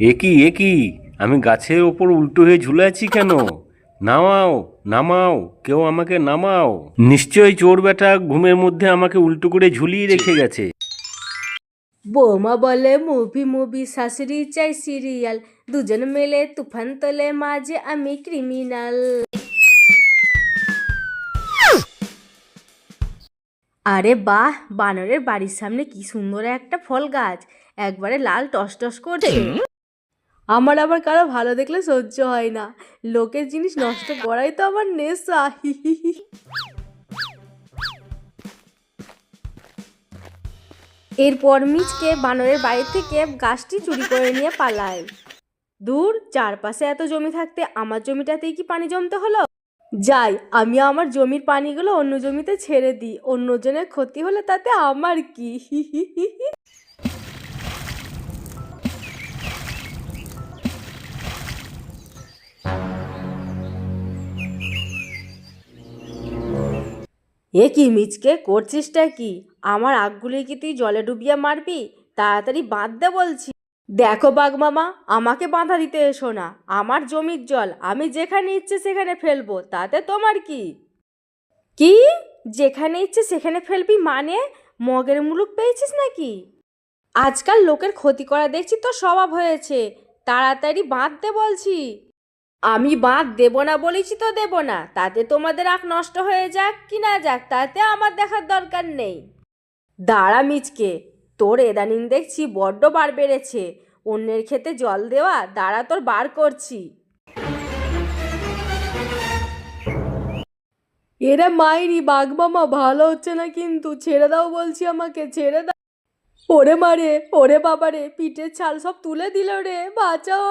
একই একই আমি গাছের ওপর উল্টো হয়ে ঝুলে আছি কেন? নামাও নামাও, কেউ আমাকে নামাও। নিশ্চয়ই চোর বেটা ঘুমের মধ্যে আমাকে উল্টো করে ঝুলিয়ে রেখে গেছে। বৌমা বলে, মুভি মুভি, শাশুড়ি চাই সিরিয়াল দুজন মেলে তুফান তোলে, মাঝে আমি ক্রিমিনাল আরে বাহ, বানরের বাড়ির সামনে কি সুন্দর একটা ফল গাছ। একবারে লাল টস টস করছে। আমার আবার কারও ভালো দেখলে সহ্য হয় না। লোকের জিনিস নষ্ট করাই তো আমার নেশা। এরপর মিচকে বানরের বাড়ি থেকে গাছটি চুরি করে নিয়ে পালায়। দূর, চারপাশে এত জমি থাকতে আমার জমিটাতেই কি পানি জমতে হলো? যাই, আমি আমার জমির পানিগুলো অন্য জমিতে ছেড়ে দিই, অন্যজনের ক্ষতি হলে তাতে আমার কি? এ কি মিচকে করছিসটা কি? আমার আগগুলি কি তুই জলে ডুবিয়ে মারবি? তাড়াতাড়ি বাঁধতে বলছি। দেখো বাঘ মামা, আমাকে বাঁধা দিতে এসো না। আমার জমির জল আমি যেখানে ইচ্ছে সেখানে ফেলব, তাতে তোমার কি? কি? যেখানে ইচ্ছে সেখানে ফেলবি মানে? মগের মুলুক পেয়েছিস নাকি? আজকাল লোকের ক্ষতি করা দেখছি তো স্বভাব হয়েছে। তাড়াতাড়ি বাঁধতে বলছি। আমি বাঁধ দেবো না বলেছি তো দেবো না। তাতে তোমাদের আখ নষ্ট হয়ে যাক কি না যাক, তাতে আমার দেখার দরকার নেই। দাঁড়া মিচকে, তোর এদানিং দেখছি বড্ড বার বেড়েছে। অন্যের ক্ষেতে জল দেওয়া, দাঁড়া তোর বার করছি। এরা মাইরি বাঘ মামা ভালো হচ্ছে না কিন্তু? ছেড়ে দাও বলছি আমাকে, ছেড়ে দাও। ওরে মারে, ওরে বাবারে, পিঠের ছাল সব তুলে দিল রে, বাঁচাও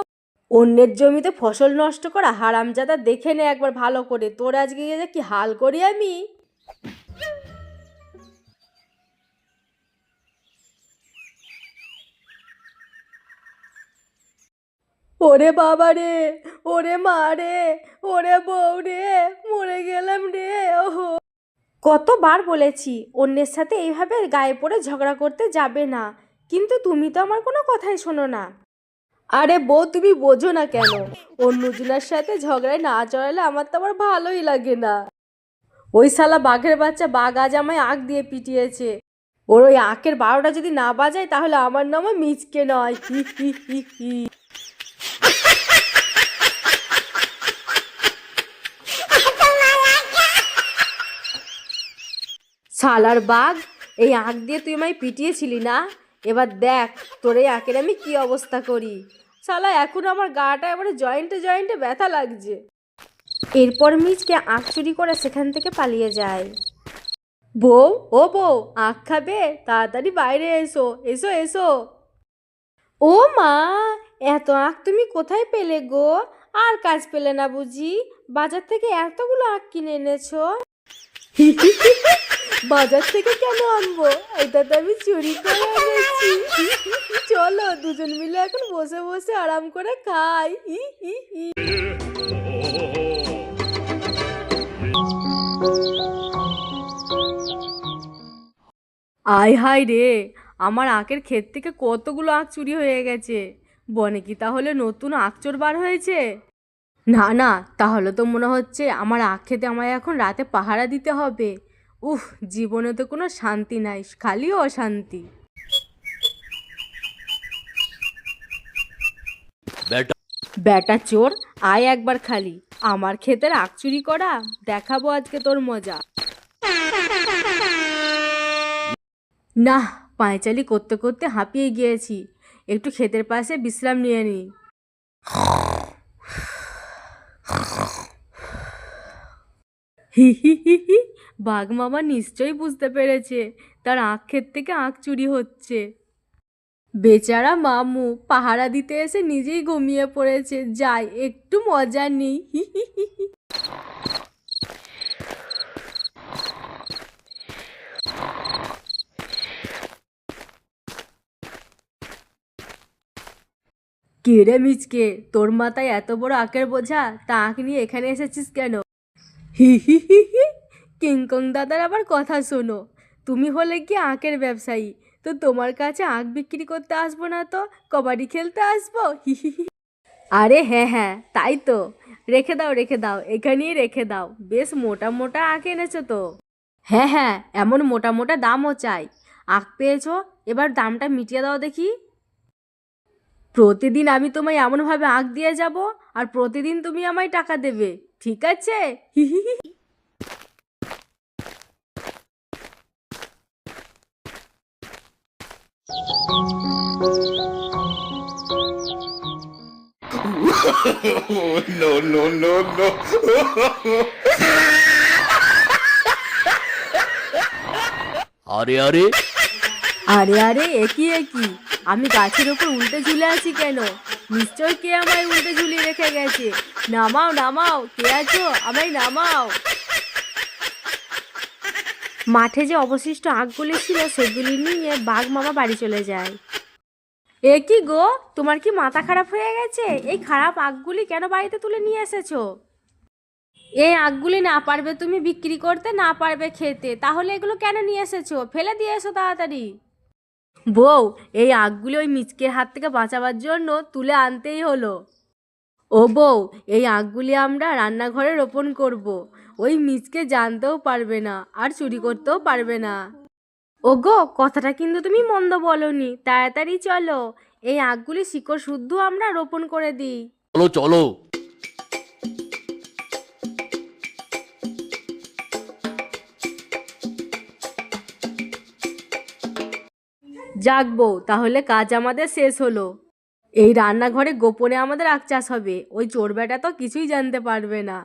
অন্যের জমিতে ফসল নষ্ট করা হারামজাদা দেখে নে একবার ভালো করে। তোর আজকে গিয়ে কি হাল করি আমি? ওরে বাবা রে, ওরে মা রে, ওরে বউ রে, মরে গেলাম রে, ওহো। কতবার বলেছি, অন্যের সাথে এইভাবে গায়ে পড়ে ঝগড়া করতে যাবে না। কিন্তু তুমি তো আমার কোনো কথাই শোনো না। আরে বউ, তুমি বোঝো না কেন? অন্যজনের সাথে ঝগড়ায় না চড়ালে আমার তো আবার ভালোই লাগে না। ওই শালা বাঘের বাচ্চা বাঘ আজ আমায় আঁক দিয়ে পিটিয়েছে। ওর ওই আঁকের বারোটা যদি না বাজায়, তাহলে আমার নামও মিচকে নয়। হি হি হি হি। শালার বাঘ, এই আঁক দিয়ে তুই আমায় পিটিয়েছিলি না? এবার দেখ তোর আঁকের আমি কি অবস্থা করি। শালা, এখন আমার গাটা এবারে জয়েন্টে জয়েন্টে ব্যথা লাগছে। এরপর মিচকে আঁক চুরি করে সেখান থেকে পালিয়ে যায়। বউ, ও বউ, আঁক খাবে? তাড়াতাড়ি বাইরে এসো এসো এসো। ও মা, এত আঁক তুমি কোথায় পেলে গো? আর কাজ পেলে না বুঝি? বাজার থেকে এতগুলো আঁক কিনে এনেছো? বাজার থেকে কেন আনব? এটা তো আমি চুরি করে এনেছি। চলো, দুজন মিলে এখন বসে বসে আরাম করে খাই। আয় হায় রে, আমার আখের ক্ষেত থেকে কতগুলো আখ চুরি হয়ে গেছে। বনে কি তাহলে নতুন আখ চোর বার হয়েছে? না না, তাহলে তো মনে হচ্ছে আমার আখ খেতে আমায় এখন রাতে পাহারা দিতে হবে। উফ জীবনে তো কোনো শান্তি নাই খালি অশান্তি। ব্যাটা চোর আয় একবার খালি। আমার ক্ষেতের আখ চুরি করা দেখাবো আজকে তোর মজা। না পাঁচালি করতে করতে হাঁপিয়ে গিয়েছি। একটু ক্ষেতের পাশে বিশ্রাম নিয়ে নিই হি হি হি হি। বাঘ মামা নিশ্চয়ই বুঝতে পেরেছে। তার আখ ক্ষেত থেকে আখ চুরি হচ্ছে। বেচারা মামু পাহারা দিতে এসে নিজেই ঘুমিয়ে পড়েছে। যাই, একটু মজা নেই। হি হি হি হি। কে রে মিচকে, তোর মাথায় এত বড় আঁকের বোঝা? তা আঁক নিয়ে এখানে এসেছিস কেন? হি হি হি হি। কিংকং দাদার আবার কথা শোনো। তুমি হলে কি আঁকের ব্যবসায়ী। তো তোমার কাছে আখ বিক্রি করতে আসব না তো? কবাডি খেলতে আসব? আরে হ্যাঁ হ্যাঁ তাই তো। রেখে দাও রেখে দাও, এখানেই রেখে দাও। বেশ মোটা মোটা আখ এনেছো তো। হ্যাঁ হ্যাঁ এমন মোটা মোটা দামও চাই। আখ পেয়েছ? এবার দামটা মিটিয়ে দাও দেখি। প্রতিদিন আমি তোমায় এমনভাবে আঁক দিয়ে যাব, আর প্রতিদিন তুমি আমায় টাকা দেবে। ঠিক আছে? No, no, no, no. আরে আরে। আরে আরে একই একই। আমি গাছের ওপর উল্টে ঝুলে আছি কেন? নিশ্চয় কে আমায় উল্টে ঝুলিয়ে রেখে গেছে? নামাও নামাও। কে আছো? আমায় নামাও। মাঠে যে অবশিষ্ট আখগুলি ছিল, সেগুলি নিয়ে বাঘ মামা বাড়ি চলে যায়। এ কি গো? তোমার কি মাথা খারাপ হয়ে গেছে? এই খারাপ আখগুলি কেন বাড়িতে তুলে নিয়ে এসেছ? এই আখগুলি না পারবে তুমি বিক্রি করতে, না পারবে খেতে, তাহলে এগুলো কেন নিয়ে এসেছ? ফেলে দিয়ে এসো তাড়াতাড়ি। বউ, এই আখগুলি ওই মিচকের হাত থেকে বাঁচাবার জন্য তুলে আনতেই হলো। ও বউ, এই আখগুলি আমরা রান্নাঘরে রোপণ করব। ওই মিচকে জানতেও পারবে না আর চুরি করতেও পারবে না। ও গো কথাটা কিন্তু তুমি মন্দ বলনি। তাড়াতাড়ি চলো। এই আখগুলি শিকড় শুদ্ধ আমরা রোপণ করে দিই। চলো চলো। যাক বউ তাহলে কাজ আমাদের শেষ হলো। এই রান্নাঘরে গোপনে আমাদের আখ চাষ হবে। ওই চোর বেটা তো কিছুই জানতে পারবে না।